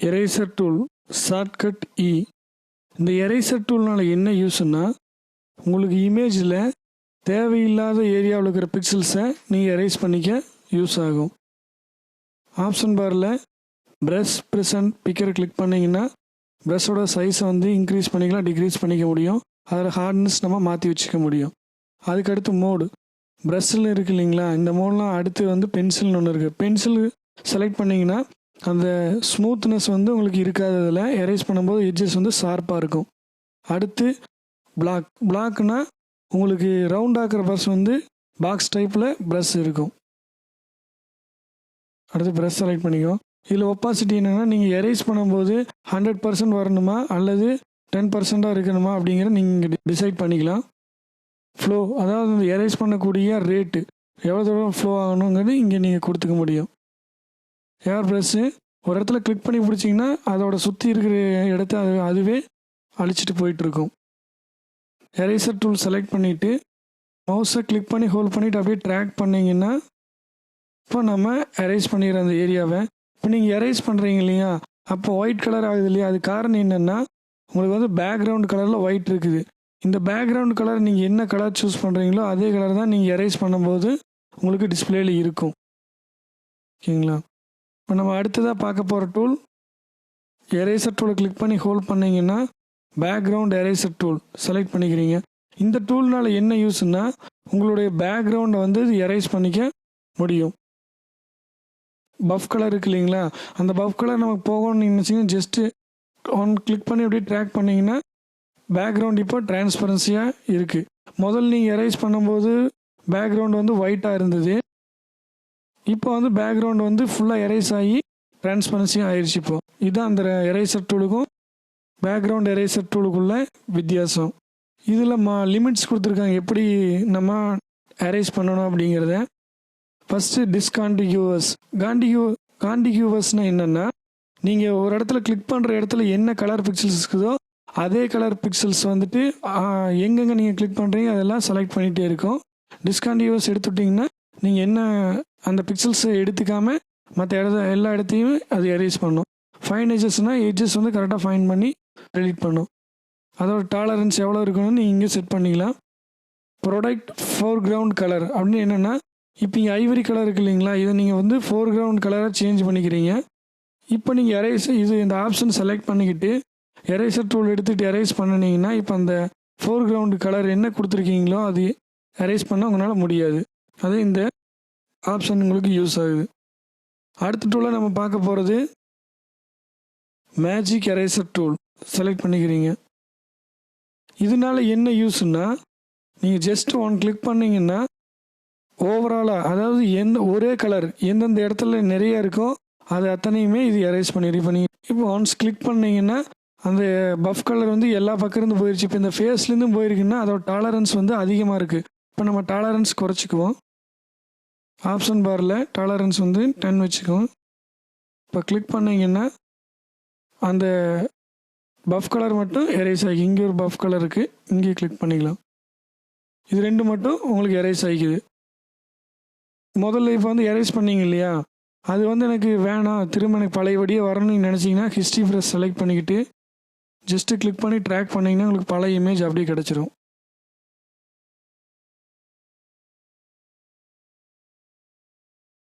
Eraser tool shortcut இ இந்த eraser டூல்னால் என்ன யூஸ்னால் உங்களுக்கு இமேஜில் தேவையில்லாத ஏரியாவில் இருக்கிற பிக்சல்ஸை நீங்கள் எரேஸ் பண்ணிக்க யூஸ் ஆகும். ஆப்ஷன் பாரில் ப்ரஷ் ப்ரெசன்ட் பிக்கரை கிளிக் பண்ணிங்கன்னா ப்ரெஷ்ஷோட சைஸை வந்து இன்க்ரீஸ் பண்ணிக்கலாம் டிக்ரீஸ் பண்ணிக்க முடியும். அதில் ஹார்ட்னஸ் நம்ம மாற்றி வச்சுக்க முடியும். அதுக்கடுத்து மோடு ப்ரஷ்ஷில் இருக்கு இல்லைங்களா? இந்த மோட்லாம் அடுத்து வந்து பென்சில்னு ஒன்று இருக்குது பென்சில் செலக்ட் பண்ணிங்கன்னா அந்த ஸ்மூத்னஸ் வந்து உங்களுக்கு இருக்காததில் எரேஸ் பண்ணும்போது எட்ஜஸ் வந்து ஷார்ப்பாக இருக்கும். அடுத்து பிளாக் பிளாக்னா உங்களுக்கு ரவுண்ட் ஆக்கிற ப்ரஷ் வந்து பாக்ஸ் டைப்பில் ப்ரஷ் இருக்கும். அடுத்து ப்ரஷ் செலக்ட் பண்ணிக்கோ. இதில் ஒப்பாசிட்டி என்னென்னா நீங்கள் எரேஸ் பண்ணும்போது ஹண்ட்ரட் பர்சன்ட் வரணுமா அல்லது டென் பர்சண்ட்டாக இருக்கணுமா அப்படிங்கிற நீங்கள் டிசைட் பண்ணிக்கலாம். ஃப்ளோ அதாவது எரேஸ் பண்ணக்கூடிய ரேட்டு எவ்வளோ தூரம் ஃப்ளோ ஆகணுங்கிறது இங்கே நீங்கள் கொடுத்துக்க முடியும். ஏர் ப்ரஷ்ஷு ஒரு இடத்துல கிளிக் பண்ணி பிடிச்சிங்கன்னா அதோட சுற்றி இருக்கிற இடத்த அது அதுவே அழிச்சிட்டு போயிட்டுருக்கும். எரேசர் டூல் செலக்ட் பண்ணிவிட்டு மவுஸை கிளிக் பண்ணி ஹோல்ட் பண்ணிவிட்டு அப்படியே ட்ராக் பண்ணிங்கன்னா இப்போ நம்ம எரேஸ் பண்ணிடுற அந்த ஏரியாவை இப்போ நீங்கள் எரேஸ் பண்ணுறீங்க இல்லையா? அப்போ ஒயிட் கலர் ஆகுது இல்லையா? அது காரணம் என்னென்னா உங்களுக்கு வந்து பேக்ரவுண்ட் கலரில் ஒயிட் இருக்குது. இந்த பேக்ரவுண்ட் கலர் நீங்கள் என்ன கலர் சூஸ் பண்ணுறீங்களோ அதே கலர் தான் நீங்கள் எரேஸ் பண்ணும்போது உங்களுக்கு டிஸ்பிளேயில் இருக்கும். ஓகேங்களா? இப்போ நம்ம அடுத்ததாக பார்க்க போகிற டூல் எரேசர் டூலை கிளிக் பண்ணி ஹோல்ட் பண்ணிங்கன்னா பேக்ரவுண்ட் எரேசர் டூல் செலக்ட் பண்ணிக்கிறீங்க. இந்த டூல்னால் என்ன யூஸ்னா உங்களுடைய பேக்ரவுண்டை வந்து எரேஸ் பண்ணிக்க முடியும். பஃப் கலர் இருக்கு இல்லைங்களா? அந்த பஃப் கலர் நமக்கு போகணும்னு நினச்சிங்கன்னா ஜஸ்ட்டு ஒன் கிளிக் பண்ணி அப்படியே ட்ராக் பண்ணிங்கன்னா பேக்ரவுண்ட் இப்போ டிரான்ஸ்பரன்சியாக இருக்குது முதல்ல நீங்கள் எரேஸ் பண்ணும்போது பேக்ரவுண்ட் வந்து ஒயிட்டாக இருந்தது. இப்போ வந்து பேக்ரவுண்ட் வந்து ஃபுல்லாக எரேஸ் ஆகி டிரான்ஸ்பரன்சியாக ஆயிடுச்சு இப்போ. இதுதான் அந்த எரேசர் டூலுக்கும் பேக்ரவுண்ட் எரேசர் டூலுக்குள்ள வித்தியாசம். இதில் மா லிமிட்ஸ் கொடுத்துருக்காங்க. எப்படி நம்ம அரேஸ் பண்ணணும் அப்படிங்கிறத. ஃபஸ்ட்டு டிஸ்காண்டிகியூவஸ் காண்டிகியூ காண்டிகியூவஸ்னால் என்னென்னா நீங்கள் ஒரு இடத்துல கிளிக் பண்ணுற இடத்துல என்ன கலர் பிக்சல்ஸ் இருக்குதோ அதே கலர் பிக்சல்ஸ் வந்துட்டு எங்கெங்கே நீங்கள் கிளிக் பண்ணுறீங்க அதெல்லாம் செலக்ட் பண்ணிகிட்டே இருக்கும். டிஸ்காண்டிகியூவஸ் எடுத்துட்டிங்கன்னா நீங்கள் என்ன அந்த பிக்சல்ஸை எடுத்துக்காமல் மற்ற இடத்த எல்லா இடத்தையும் அது எரேஸ் பண்ணும். ஃபைன் எஜஸ்னால் எஜஸ் வந்து கரெக்டாக ஃபைன் பண்ணி டெலிட் பண்ணும். அதோட டாலரன்ஸ் எவ்வளோ இருக்கணும்னு நீங்கள் இங்கே செட் பண்ணிக்கலாம். ப்ரொடக்ட் ஃபோர் கிரவுண்ட் கலர் அப்படின்னு என்னென்னா இப்போ இங்கே ஐவரி கலர் இருக்கு இல்லைங்களா? இதை நீங்கள் வந்து ஃபோர் கிரவுண்ட் கலராக சேஞ்ச் பண்ணிக்கிறீங்க. இப்போ நீங்கள் எரேஸ் இது இந்த ஆப்ஷன் செலக்ட் பண்ணிக்கிட்டு எரேசர் டூல் எடுத்துகிட்டு எரேஸ் பண்ணினீங்கன்னா இப்போ அந்த ஃபோர் கிரவுண்ட் கலர் என்ன கொடுத்துருக்கீங்களோ அது எரேஸ் பண்ண உங்களால் முடியாது. அது இந்த ஆப்ஷன் உங்களுக்கு யூஸ் ஆகுது. அடுத்த டூலை நம்ம பார்க்க போகிறது மேஜிக் எரேசர் டூல் செலக்ட் பண்ணிக்கிறீங்க. இதனால என்ன யூஸ்னா நீங்கள் ஜஸ்ட் ஒன் கிளிக் பண்ணிங்கன்னா ஓவராலாக அதாவது எந்த ஒரே கலர் எந்தெந்த இடத்துல நிறைய இருக்கோ அது அத்தனையுமே இது எரேஸ் பண்ணிடு இப்போ நீங்கள் இப்போ ஒன்ஸ் கிளிக் பண்ணீங்கன்னா அந்த பஃப் கலர் வந்து எல்லா பக்கம் இருந்து போயிடுச்சு இப்போ இந்த ஃபேஸ்லேருந்தும் போயிருக்குன்னா அதோட டாலரன்ஸ் வந்து அதிகமாக இருக்குது இப்போ நம்ம டாலரன்ஸ் குறைச்சிக்குவோம். ஆப்ஷன் பாரில் டாலரன்ஸ் வந்து டென் வச்சுக்குவோம் இப்போ கிளிக் பண்ணீங்கன்னா அந்த பஃப் கலர் மட்டும் எரேஸ் ஆகி இங்கே ஒரு பஃப் கலர் இருக்குது இங்கே கிளிக் பண்ணிக்கலாம். இது ரெண்டு மட்டும் உங்களுக்கு எரேஸ் ஆகிக்குது. முதல்ல இப்போ வந்து எரேஸ் பண்ணீங்க இல்லையா? அது வந்து எனக்கு வேணாம் திரும்ப எனக்கு பழையபடியே வரணும்னு நினச்சிங்கன்னா ஹிஸ்ட்ரி ப்ரெஸ் செலக்ட் பண்ணிக்கிட்டு ஜஸ்ட்டு கிளிக் பண்ணி ட்ராக் பண்ணிங்கன்னா உங்களுக்கு பழைய இமேஜ் அப்படியே கிடச்சிரும்.